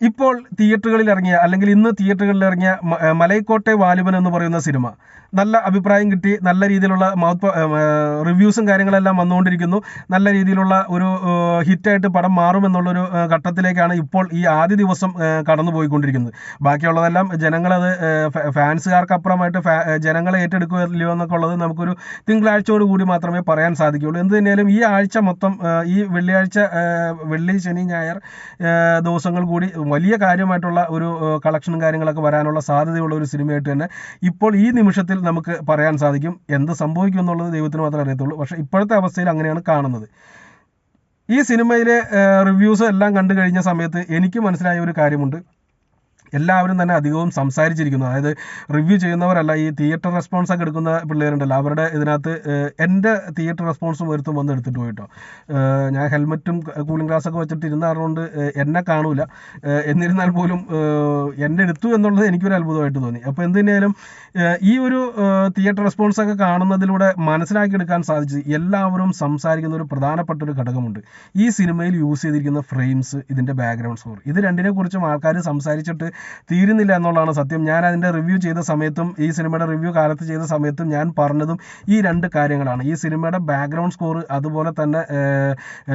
ഇപ്പോൾ തിയേറ്ററുകളിൽ ഇറങ്ങിയ അല്ലെങ്കിൽ ഇന്ന് തിയേറ്ററുകളിൽ ഇറങ്ങിയ മലയക്കോട്ടെ വാലിബൻ എന്ന് പറയുന്ന സിനിമ. നല്ല അഭിപ്രായം കിട്ടി നല്ല രീതിയിലുള്ള മൗത്ത് റിവ്യൂസും കാര്യങ്ങളെല്ലാം വന്നുകൊണ്ടിരിക്കുന്നു. നല്ല രീതിയിലുള്ള ഒരു ഹിറ്റായിട്ട് പടം മാറുമെന്നുള്ളൊരു ഘട്ടത്തിലേക്കാണ് ഇപ്പോൾ ഈ ആദ്യ ദിവസം കടന്നു പോയിക്കൊണ്ടിരിക്കുന്നത് ബാക്കിയുള്ളതെല്ലാം ജനങ്ങളത് ഫാൻസുകാർക്കപ്പുറമായിട്ട് ഫാ- ജനങ്ങളെ ഏറ്റെടുക്കില്ലയോ എന്നൊക്കെ ഉള്ളത് നമുക്കൊരു തിങ്കളാഴ്ചയോട് കൂടി മാത്രമേ പറയാൻ സാധിക്കുകയുള്ളൂ. എന്ത് തന്നെയാലും ഈ ആഴ്ച മൊത്തം ഈ വെള്ളിയാഴ്ച വെള്ളി ശനി ഞായർ ദിവസങ്ങൾ കൂടി വലിയ കാര്യമായിട്ടുള്ള ഒരു കളക്ഷനും കാര്യങ്ങളൊക്കെ വരാനുള്ള സാധ്യതയുള്ള ഒരു സിനിമയായിട്ട് തന്നെ ഇപ്പോൾ ഈ നിമിഷത്തിൽ നമുക്ക് പറയാൻ സാധിക്കും എന്ത് സംഭവിക്കും എന്നുള്ളത് ദൈവത്തിന് മാത്രമേ അറിയത്തുള്ളൂ. പക്ഷേ ഇപ്പോഴത്തെ അവസ്ഥയിൽ അങ്ങനെയാണ് കാണുന്നത്. ഈ സിനിമയിലെ റിവ്യൂസ് എല്ലാം കണ്ടു കഴിഞ്ഞ സമയത്ത് എനിക്ക് മനസ്സിലായ ഒരു കാര്യമുണ്ട്. എല്ലാവരും തന്നെ അധികവും സംസാരിച്ചിരിക്കുന്നു. അതായത് റിവ്യൂ ചെയ്യുന്നവരല്ല ഈ തിയേറ്റർ റെസ്പോൺസ് ഒക്കെ എടുക്കുന്ന പിള്ളേരുണ്ടല്ലോ അവരുടെ ഇതിനകത്ത് എന്റെ തിയേറ്റർ റെസ്പോൺസും ഒരുത്തും വന്ന് എടുത്തിട്ട് പോയിട്ടോ. ഞാൻ ഹെൽമെറ്റും കൂളിംഗ് ഗ്ലാസ് ഒക്കെ വെച്ചിട്ട് ഇരുന്ന കാരണം എന്നെ കാണൂല. എന്നിരുന്നാൽ പോലും എന്നെ എടുത്തു എന്നുള്ളത് എനിക്കൊരു അത്ഭുതമായിട്ട് തോന്നി. അപ്പോൾ എന്തിനേലും ഈ ഒരു തിയേറ്റർ റെസ്പോൺസ് ഒക്കെ കാണുന്നതിലൂടെ മനസ്സിലാക്കിയെടുക്കാൻ സാധിച്ചു എല്ലാവരും സംസാരിക്കുന്ന ഒരു പ്രധാനപ്പെട്ട ഒരു ഘടകമുണ്ട്. ഈ സിനിമയിൽ യൂസ് ചെയ്തിരിക്കുന്ന ഫ്രെയിംസ് ഇതിന്റെ ബാക്ക്ഗ്രൗണ്ട് സ്കോർ ഇത് രണ്ടിനെ കുറിച്ചും ആൾക്കാർ സംസാരിച്ചിട്ട് തീരുന്നില്ല എന്നുള്ളതാണ് സത്യം. ഞാൻ അതിന്റെ റിവ്യൂ ചെയ്ത സമയത്തും ഈ സിനിമയുടെ റിവ്യൂ കാലത്ത് ചെയ്ത സമയത്തും ഞാൻ പറഞ്ഞതും ഈ രണ്ട് കാര്യങ്ങളാണ്. ഈ സിനിമയുടെ ബാക്ക്ഗ്രൗണ്ട് സ്കോർ അതുപോലെ തന്നെ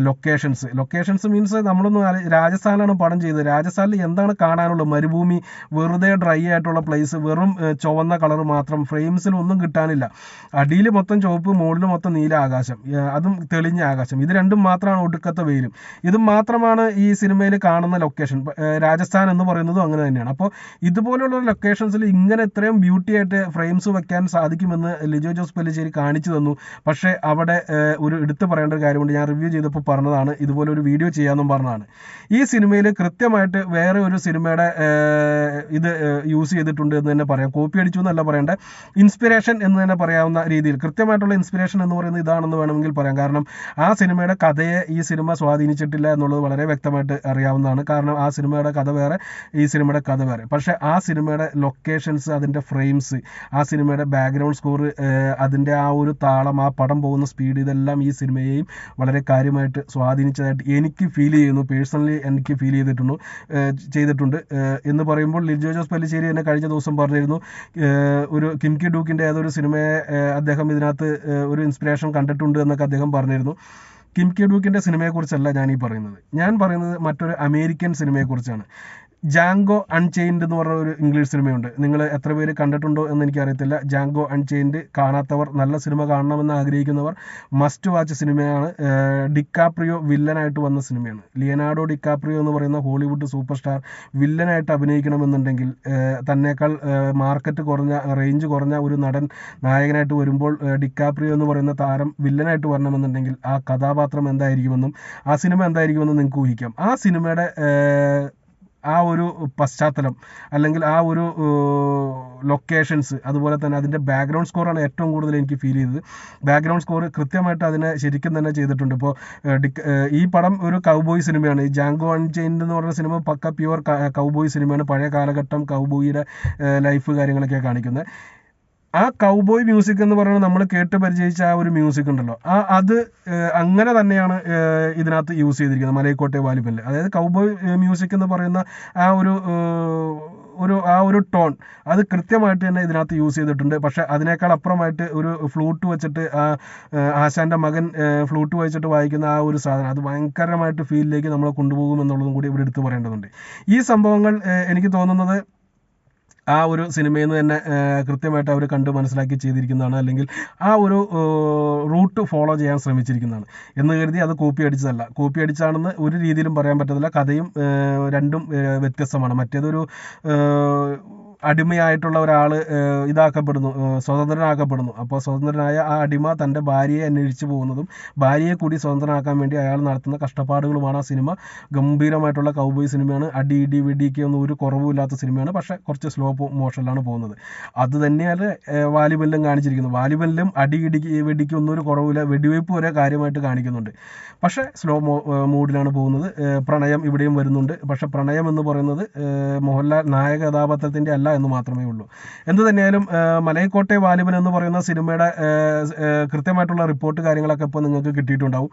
ലൊക്കേഷൻസ് ലൊക്കേഷൻസ് മീൻസ് നമ്മളൊന്നും രാജസ്ഥാനാണ് പടം ചെയ്തത്. രാജസ്ഥാനിൽ എന്താണ് കാണാനുള്ളത്? മരുഭൂമി വെറുതെ ഡ്രൈ ആയിട്ടുള്ള പ്ലേസ് വെറും ചുവന്ന കളർ മാത്രം ഫ്രെയിംസിൽ ഒന്നും കിട്ടാനില്ല. അടിയിൽ മൊത്തം ചുവപ്പ് മുകളിൽ മൊത്തം നീല ആകാശം അതും തെളിഞ്ഞ ആകാശം. ഇത് രണ്ടും മാത്രമാണ് ഒടുക്കത്തെ വെയിലും. ഇത് മാത്രമാണ് ഈ സിനിമയിൽ കാണുന്ന ലൊക്കേഷൻ രാജസ്ഥാൻ എന്ന് പറയുന്നതും അങ്ങനെ തന്നെയാണ്. അപ്പോൾ ഇതുപോലുള്ള ലൊക്കേഷൻസിൽ ഇങ്ങനെ ഇത്രയും ബ്യൂട്ടി ആയിട്ട് ഫ്രെയിംസ് വെക്കാൻ സാധിക്കുമെന്ന് ലിജോ ജോസ് പെല്ലിശ്ശേരി കാണിച്ചു തന്നു. പക്ഷേ അവിടെ ഒരു എടുത്തു പറയേണ്ട ഒരു കാര്യമുണ്ട് ഞാൻ റിവ്യൂ ചെയ്തപ്പോൾ പറഞ്ഞതാണ് ഇതുപോലെ ഒരു വീഡിയോ ചെയ്യാമെന്നും പറഞ്ഞതാണ്. ഈ സിനിമയിൽ കൃത്യമായിട്ട് വേറെ ഒരു സിനിമയുടെ ഇത് യൂസ് ചെയ്തിട്ടുണ്ട് എന്ന് തന്നെ പറയാം. കോപ്പി അടിച്ചു എന്നല്ല പറയേണ്ട ഇൻസ്പിറേഷൻ എന്ന് തന്നെ പറയാവുന്ന രീതിയിൽ. കൃത്യമായിട്ടുള്ള ഇൻസ്പിറേഷൻ എന്ന് പറയുന്നത് ഇതാണെന്ന് വേണമെങ്കിൽ പറയാം. കാരണം ആ സിനിമയുടെ കഥയെ ഈ സിനിമ സ്വാധീനിച്ചിട്ടില്ല എന്നുള്ളത് വളരെ വ്യക്തമായിട്ട് അറിയാവുന്നതാണ്. കാരണം ആ സിനിമയുടെ കഥ വേറെ ഈ സിനിമയുടെ കഥ വേറെ. പക്ഷേ ആ സിനിമയുടെ ലൊക്കേഷൻസ് അതിന്റെ ഫ്രെയിംസ് ആ സിനിമയുടെ ബാക്ക്ഗ്രൗണ്ട് സ്കോർ അതിന്റെ ആ ഒരു താളം ആ പടം പോകുന്ന സ്പീഡ് ഇതെല്ലാം ഈ സിനിമയെയും വളരെ കാര്യമായിട്ട് സ്വാധീനിച്ചതായിട്ട് എനിക്ക് ഫീൽ ചെയ്യുന്നു. പേഴ്സണലി എനിക്ക് ഫീൽ ചെയ്തിട്ടുണ്ട് ചെയ്തിട്ടുണ്ട്. എന്ന് പറയുമ്പോൾ ലിജോ ജോസ് പല്ലിശ്ശേരി എന്നെ കഴിഞ്ഞ ദിവസം പറഞ്ഞിരുന്നു ഒരു കിംകി ഡൂക്കിന്റെ ഏതൊരു സിനിമയെ അദ്ദേഹം ഇതിനകത്ത് ഒരു ഇൻസ്പിറേഷൻ കണ്ടിട്ടുണ്ട് എന്നൊക്കെ അദ്ദേഹം പറഞ്ഞിരുന്നു. കിം കെ ഡൂക്കിന്റെ സിനിമയെക്കുറിച്ചല്ല ഞാൻ ഈ പറയുന്നത്. ഞാൻ പറയുന്നത് മറ്റൊരു അമേരിക്കൻ സിനിമയെക്കുറിച്ചാണ്. ജാങ്കോ അൺചെയിൻഡ് എന്ന് പറഞ്ഞ ഒരു ഇംഗ്ലീഷ് സിനിമയുണ്ട്. നിങ്ങൾ എത്ര പേര് കണ്ടിട്ടുണ്ടോ എന്ന് എനിക്കറിയത്തില്ല. ജാങ്കോ അൺചെയിൻഡ് കാണാത്തവർ നല്ല സിനിമ കാണണമെന്ന് ആഗ്രഹിക്കുന്നവർ മസ്റ്റ് വാച്ച് സിനിമയാണ്. ഡിക്കാപ്രിയോ വില്ലനായിട്ട് വന്ന സിനിമയാണ്. ലിയനാർഡോ ഡിക്കാപ്രിയോ എന്ന് പറയുന്ന ഹോളിവുഡ് സൂപ്പർ സ്റ്റാർ വില്ലനായിട്ട് അഭിനയിക്കണമെന്നുണ്ടെങ്കിൽ തന്നെക്കാൾ മാർക്കറ്റ് കുറഞ്ഞ റേഞ്ച് കുറഞ്ഞ ഒരു നടൻ നായകനായിട്ട് വരുമ്പോൾ ഡിക്കാപ്രിയോ എന്ന് പറയുന്ന താരം വില്ലനായിട്ട് വരണമെന്നുണ്ടെങ്കിൽ ആ കഥാപാത്രം എന്തായിരിക്കുമെന്നും ആ സിനിമ എന്തായിരിക്കുമെന്നും നിങ്ങൾക്ക് ഊഹിക്കാം. ആ സിനിമയുടെ ആ ഒരു പശ്ചാത്തലം അല്ലെങ്കിൽ ആ ഒരു ലൊക്കേഷൻസ് അതുപോലെ തന്നെ അതിന്റെ ബാക്ക്ഗ്രൗണ്ട് സ്കോറാണ് ഏറ്റവും കൂടുതൽ എനിക്ക് ഫീൽ ചെയ്തത്. ബാക്ക്ഗ്രൗണ്ട് സ്കോർ കൃത്യമായിട്ട് അതിനെ ശരിക്കും തന്നെ ചെയ്തിട്ടുണ്ട്. ഇപ്പോൾ ഈ പടം ഒരു കൗബോയ് സിനിമയാണ് ഈ ജാങ്കോ അൺചെയിൻഡ് എന്ന് പറഞ്ഞ സിനിമ പക്ക പ്യുവർ കൗബോയ് സിനിമയാണ് പഴയ കാലഘട്ടം കൗബോയിയുടെ ലൈഫ് കാര്യങ്ങളൊക്കെ കാണിക്കുന്നത്. ആ കൗബോയ് മ്യൂസിക് എന്ന് പറയുന്നത് നമ്മൾ കേട്ട് പരിചയിച്ച ആ ഒരു മ്യൂസിക് ഉണ്ടല്ലോ. ആ അത് അങ്ങനെ തന്നെയാണ് ഇതിനകത്ത് യൂസ് ചെയ്തിരിക്കുന്നത്. മലയക്കോട്ടെ വാലിബലിൽ അതായത് കൗബോയ് മ്യൂസിക് എന്ന് പറയുന്ന ആ ഒരു ഒരു ആ ഒരു ടോൺ അത് കൃത്യമായിട്ട് തന്നെ ഇതിനകത്ത് യൂസ് ചെയ്തിട്ടുണ്ട്. പക്ഷേ അതിനേക്കാൾ അപ്പുറമായിട്ട് ഒരു ഫ്ലൂട്ട് വെച്ചിട്ട് ആ ആശാന്റെ മകൻ ഫ്ലൂട്ട് വെച്ചിട്ട് വായിക്കുന്ന ആ ഒരു സാധനം അത് ഭയങ്കരമായിട്ട് ഫീലിലേക്ക് നമ്മളെ കൊണ്ടുപോകും എന്നുള്ളതും കൂടി ഇവിടെ എടുത്തു പറയേണ്ടതുണ്ട്. ഈ സംഭവങ്ങൾ എനിക്ക് തോന്നുന്നത് ആ ഒരു സിനിമയിൽ നിന്ന് തന്നെ കൃത്യമായിട്ട് അവർ കണ്ട് മനസ്സിലാക്കി ചെയ്തിരിക്കുന്നതാണ്. അല്ലെങ്കിൽ ആ ഒരു റൂട്ട് ഫോളോ ചെയ്യാൻ ശ്രമിച്ചിരിക്കുന്നതാണ്. എന്ന് കരുതി അത് കോപ്പി അടിച്ചതല്ല. കോപ്പി അടിച്ചാണെന്ന് ഒരു രീതിയിലും പറയാൻ പറ്റത്തില്ല. കഥയും രണ്ടും വ്യത്യസ്തമാണ്. മറ്റേതൊരു അടിമയായിട്ടുള്ള ഒരാൾ ഇതാക്കപ്പെടുന്നു സ്വതന്ത്രനാക്കപ്പെടുന്നു. അപ്പോൾ സ്വതന്ത്രനായ ആ അടിമ തന്റെ ഭാര്യയെ അന്വേഷിച്ച് പോകുന്നതും ഭാര്യയെ കൂടി സ്വതന്ത്രനാക്കാൻ വേണ്ടി അയാൾ നടത്തുന്ന കഷ്ടപ്പാടുകളുമാണ് ആ സിനിമ. ഗംഭീരമായിട്ടുള്ള കൗബോയ് സിനിമയാണ്. അടി ഇടി വെടിക്ക് ഒന്നും ഒരു കുറവുമില്ലാത്ത സിനിമയാണ്. പക്ഷേ കുറച്ച് സ്ലോ മോഷനിലാണ് പോകുന്നത്. അത് തന്നെയാണ് വാലിബല്ലും കാണിച്ചിരിക്കുന്നത്. വാലിബലിലും അടി ഇടിക്ക് വെടിക്ക് ഒന്നും ഒരു കുറവില്ല വെടിവയ്പ്പ് വരെ കാര്യമായിട്ട് കാണിക്കുന്നുണ്ട്. പക്ഷേ സ്ലോ മോ മൂഡിലാണ് പോകുന്നത്. പ്രണയം ഇവിടെയും വരുന്നുണ്ട്. പക്ഷേ പ്രണയം എന്ന് പറയുന്നത് മോഹൻലാൽ നായക കഥാപാത്രത്തിന്റെ അല്ല എന്ന് മാത്രമേ ഉള്ളൂ. എന്ത് തന്നെയായാലും ആ, മലയക്കോട്ടെ വാലിബൻ എന്ന് പറയുന്ന സിനിമയുടെ കൃത്യമായിട്ടുള്ള റിപ്പോർട്ട് കാര്യങ്ങളൊക്കെ ഇപ്പോൾ നിങ്ങൾക്ക് കിട്ടിയിട്ടുണ്ടാവും.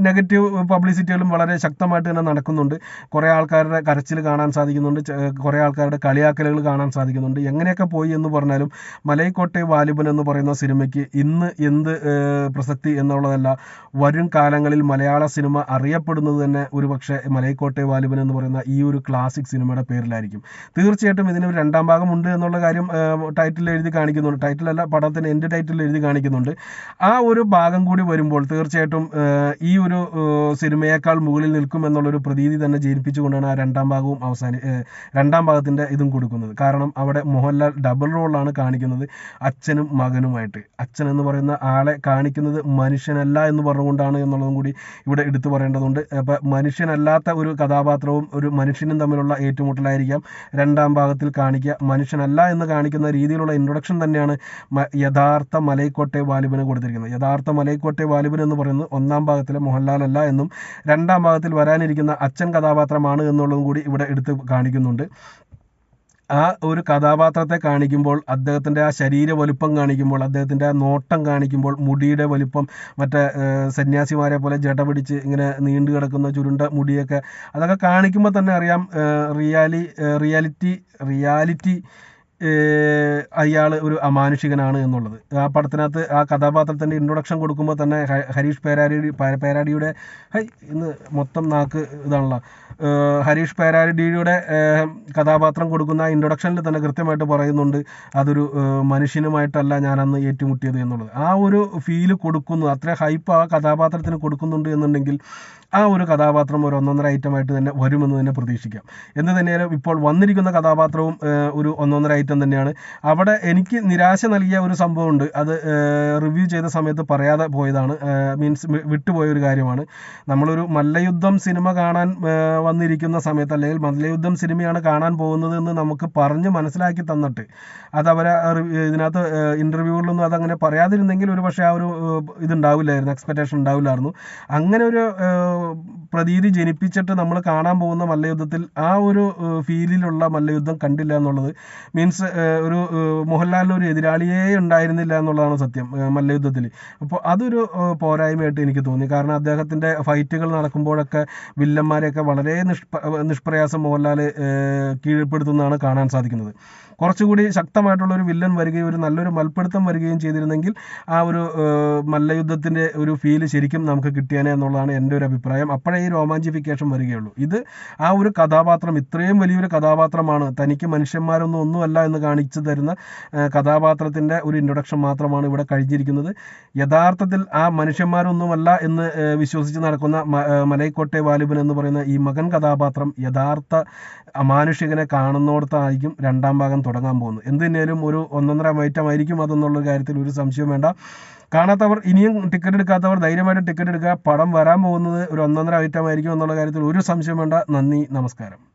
നെഗറ്റീവ് പബ്ലിസിറ്റികളും വളരെ ശക്തമായിട്ട് തന്നെ നടക്കുന്നുണ്ട്. കുറേ ആൾക്കാരുടെ കരച്ചിൽ കാണാൻ സാധിക്കുന്നുണ്ട്. കുറേ ആൾക്കാരുടെ കളിയാക്കലുകൾ കാണാൻ സാധിക്കുന്നുണ്ട്. എങ്ങനെയൊക്കെ പോയി എന്ന് പറഞ്ഞാലും മലയക്കോട്ടെ വാലിബൻ എന്ന് പറയുന്ന സിനിമയ്ക്ക് ഇന്ന് എന്ത് പ്രസക്തി എന്നുള്ളതല്ല. വരും കാലങ്ങളിൽ മലയാള സിനിമ അറിയപ്പെടുന്നത് തന്നെ ഒരു പക്ഷേ മലൈക്കോട്ടെ വാലിബൻ എന്ന് പറയുന്ന ഈ ഒരു ക്ലാസിക് സിനിമയുടെ പേരിലായിരിക്കും. തീർച്ചയായിട്ടും ഇതിന് ഒരു രണ്ടാം ഭാഗം ഉണ്ട് എന്നുള്ള കാര്യം ടൈറ്റിൽ എഴുതി കാണിക്കുന്നുണ്ട്. ടൈറ്റിൽ അല്ല പടത്തിന് എന്റെ ടൈറ്റിൽ എഴുതി കാണിക്കുന്നുണ്ട്. ആ ഒരു ഭാഗം കൂടി വരുമ്പോൾ തീർച്ചയായിട്ടും ഈ ഒരു സിനിമയേക്കാൾ മുകളിൽ നിൽക്കും എന്നുള്ളൊരു പ്രതീതി തന്നെ ജനിപ്പിച്ചുകൊണ്ടാണ് ആ രണ്ടാം ഭാഗവും അവസാനി രണ്ടാം ഭാഗത്തിന്റെ ഇതും കൊടുക്കുന്നത്. കാരണം അവിടെ മോഹൻലാൽ ഡബിൾ റോളാണ് കാണിക്കുന്നത് അച്ഛനും മകനുമായിട്ട്. അച്ഛൻ എന്ന് പറയുന്ന ആളെ കാണിക്കുന്നത് മനുഷ്യനല്ല എന്ന് പറഞ്ഞുകൊണ്ടാണ് എന്നുള്ളതും കൂടി ഇവിടെ എടുത്തു പറയേണ്ടതുണ്ട്. അപ്പം മനുഷ്യനല്ലാത്ത ഒരു കഥാപാത്രവും ഒരു മനുഷ്യനും തമ്മിലുള്ള ഏറ്റുമുട്ടലായിരിക്കാം രണ്ടാം ഭാഗത്തിൽ കാണിക്കുക. മനുഷ്യനല്ല എന്ന് കാണിക്കുന്ന രീതിയിലുള്ള ഇൻട്രൊഡക്ഷൻ തന്നെയാണ് യഥാർത്ഥ മലൈക്കോട്ടെ വാലിബന് കൊടുത്തിരിക്കുന്നത്. യഥാർത്ഥ മലൈക്കോട്ടെ വാലിബൻ എന്ന് പറയുന്നത് ഒന്നാം ഭാഗത്തിലെ മോഹൻലാൽ അല്ല എന്നും രണ്ടാം ഭാഗത്തിൽ വരാനിരിക്കുന്ന അച്ഛൻ കഥാപാത്രമാണ് എന്നുള്ളതും കൂടി ഇവിടെ എടുത്ത് കാണിക്കുന്നുണ്ട്. ആ ഒരു കഥാപാത്രത്തെ കാണിക്കുമ്പോൾ അദ്ദേഹത്തിന്റെ ആ ശരീര വലുപ്പം കാണിക്കുമ്പോൾ അദ്ദേഹത്തിന്റെ ആ നോട്ടം കാണിക്കുമ്പോൾ മുടിയുടെ വലുപ്പം മറ്റേ സന്യാസിമാരെ പോലെ ജട പിടിച്ച് ഇങ്ങനെ നീണ്ടു കിടക്കുന്ന ചുരുണ്ട മുടിയൊക്കെ അതൊക്കെ കാണിക്കുമ്പോൾ തന്നെ അറിയാം റിയാലി റിയാലിറ്റി റിയാലിറ്റി അയാൾ ഒരു അമാനുഷികനാണ് എന്നുള്ളത്. ആ പടത്തിനകത്ത് ആ കഥാപാത്രത്തിന്റെ ഇൻട്രൊഡക്ഷൻ കൊടുക്കുമ്പോൾ തന്നെ ഹരീഷ് പേരാരി പേരാടിയുടെ ഹൈ ഇന്ന് മൊത്തം നാക്ക് ഇതാണല്ലോ. ഹരീഷ് പേരാരിയുടെ കഥാപാത്രം കൊടുക്കുന്ന ഇൻട്രൊഡക്ഷനിൽ തന്നെ കൃത്യമായിട്ട് പറയുന്നുണ്ട് അതൊരു മനുഷ്യനുമായിട്ടല്ല ഞാൻ അന്ന് ഏറ്റുമുട്ടിയത് എന്നുള്ളത്. ആ ഒരു ഫീൽ കൊടുക്കുന്നു അത്ര ഹൈപ്പ് ആ കഥാപാത്രത്തിന് കൊടുക്കുന്നുണ്ട് എന്നുണ്ടെങ്കിൽ ആ ഒരു കഥാപാത്രം ഒരു ഒന്നൊന്നര ഐറ്റം ആയിട്ട് തന്നെ വരുമെന്ന് തന്നെ പ്രതീക്ഷിക്കാം. എന്ന് തന്നെയാലും ഇപ്പോൾ വന്നിരിക്കുന്ന കഥാപാത്രവും ഒരു ഒന്നൊന്നര ഐറ്റം തന്നെയാണ്. അവിടെ എനിക്ക് നിരാശ നൽകിയ ഒരു സംഭവമുണ്ട്. അത് റിവ്യൂ ചെയ്ത സമയത്ത് പറയാതെ പോയതാണ്. മീൻസ് വിട്ടുപോയ ഒരു കാര്യമാണ്. നമ്മളൊരു മല്ലയുദ്ധം സിനിമ കാണാൻ വന്നിരിക്കുന്ന സമയത്ത് അല്ലെങ്കിൽ മല്ലയുദ്ധം സിനിമയാണ് കാണാൻ പോകുന്നത് എന്ന് നമുക്ക് പറഞ്ഞ് മനസ്സിലാക്കി തന്നിട്ട് അത് അവരെ ഇതിനകത്ത് ഇന്റർവ്യൂകളിലൊന്നും അതങ്ങനെ പറയാതിരുന്നെങ്കിൽ ഒരു പക്ഷേ ആ ഒരു ഇതുണ്ടാവില്ലായിരുന്നു എക്സ്പെക്റ്റേഷൻ ഉണ്ടാവില്ലായിരുന്നു. അങ്ങനെ ഒരു പ്രതീതി ജനിപ്പിച്ചിട്ട് നമ്മൾ കാണാൻ പോകുന്ന മല്ലയുദ്ധത്തിൽ ആ ഒരു ഫീലിലുള്ള മല്ലയുദ്ധം കണ്ടില്ല എന്നുള്ളത്. മീൻസ് ഒരു മോഹൻലാലിന് ഒരു എതിരാളിയേ ഉണ്ടായിരുന്നില്ല എന്നുള്ളതാണ് സത്യം മല്ലയുദ്ധത്തിൽ. അപ്പോൾ അതൊരു പോരായ്മയായിട്ട് എനിക്ക് തോന്നി. കാരണം അദ്ദേഹത്തിന്റെ ഫൈറ്റുകൾ നടക്കുമ്പോഴൊക്കെ വില്ലന്മാരെയൊക്കെ വളരെ നിഷ്പ നിഷ്പ്രയാസം മോഹൻലാൽ കീഴ്പ്പെടുത്തുന്നതാണ് കാണാൻ സാധിക്കുന്നത്. കുറച്ചുകൂടി ശക്തമായിട്ടുള്ള ഒരു വില്ലൻ വരികയും ഒരു നല്ലൊരു മൽപ്പിടുത്തം വരികയും ചെയ്തിരുന്നെങ്കിൽ ആ ഒരു മല്ലയുദ്ധത്തിന്റെ ഒരു ഫീൽ ശരിക്കും നമുക്ക് കിട്ടിയാനേ എന്നുള്ളതാണ് എന്റെ ഒരു അഭിപ്രായം. അപ്പോഴേ ഈ രോമാഞ്ചിഫിക്കേഷൻ വരികയുള്ളൂ. ഇത് ആ ഒരു കഥാപാത്രം ഇത്രയും വലിയൊരു കഥാപാത്രമാണ്. തനിക്ക് മനുഷ്യന്മാരൊന്നും ഒന്നുമല്ല എന്ന് കാണിച്ചു തരുന്ന കഥാപാത്രത്തിന്റെ ഒരു ഇൻട്രൊഡക്ഷൻ മാത്രമാണ് ഇവിടെ കഴിഞ്ഞിരിക്കുന്നത്. യഥാർത്ഥത്തിൽ ആ മനുഷ്യന്മാരൊന്നുമല്ല എന്ന് വിശ്വസിച്ച് നടക്കുന്ന മലൈക്കോട്ടെ വാലിബൻ എന്ന് പറയുന്ന ഈ മകൻ കഥാപാത്രം യഥാർത്ഥ അമാനുഷികനെ കാണുന്നോടത്തായിരിക്കും രണ്ടാം ഭാഗം തുടങ്ങാൻ പോകുന്നത്. എന്ത് തന്നെയാലും ഒരു ഒന്നൊന്നര മൈറ്റമായിരിക്കും അതെന്നുള്ളൊരു അതെന്നുള്ള കാര്യത്തിൽ ഒരു സംശയം വേണ്ട. കാണാത്തവർ ഇനിയും ടിക്കറ്റ് എടുക്കാത്തവർ ധൈര്യമായിട്ട് ടിക്കറ്റ് എടുക്കുക. പടം വരാൻ പോകുന്നത് ഒരു ഒന്നൊന്നര ഐറ്റം ആയിരിക്കും എന്നുള്ള കാര്യത്തിൽ ഒരു സംശയം വേണ്ട. നന്ദി നമസ്കാരം.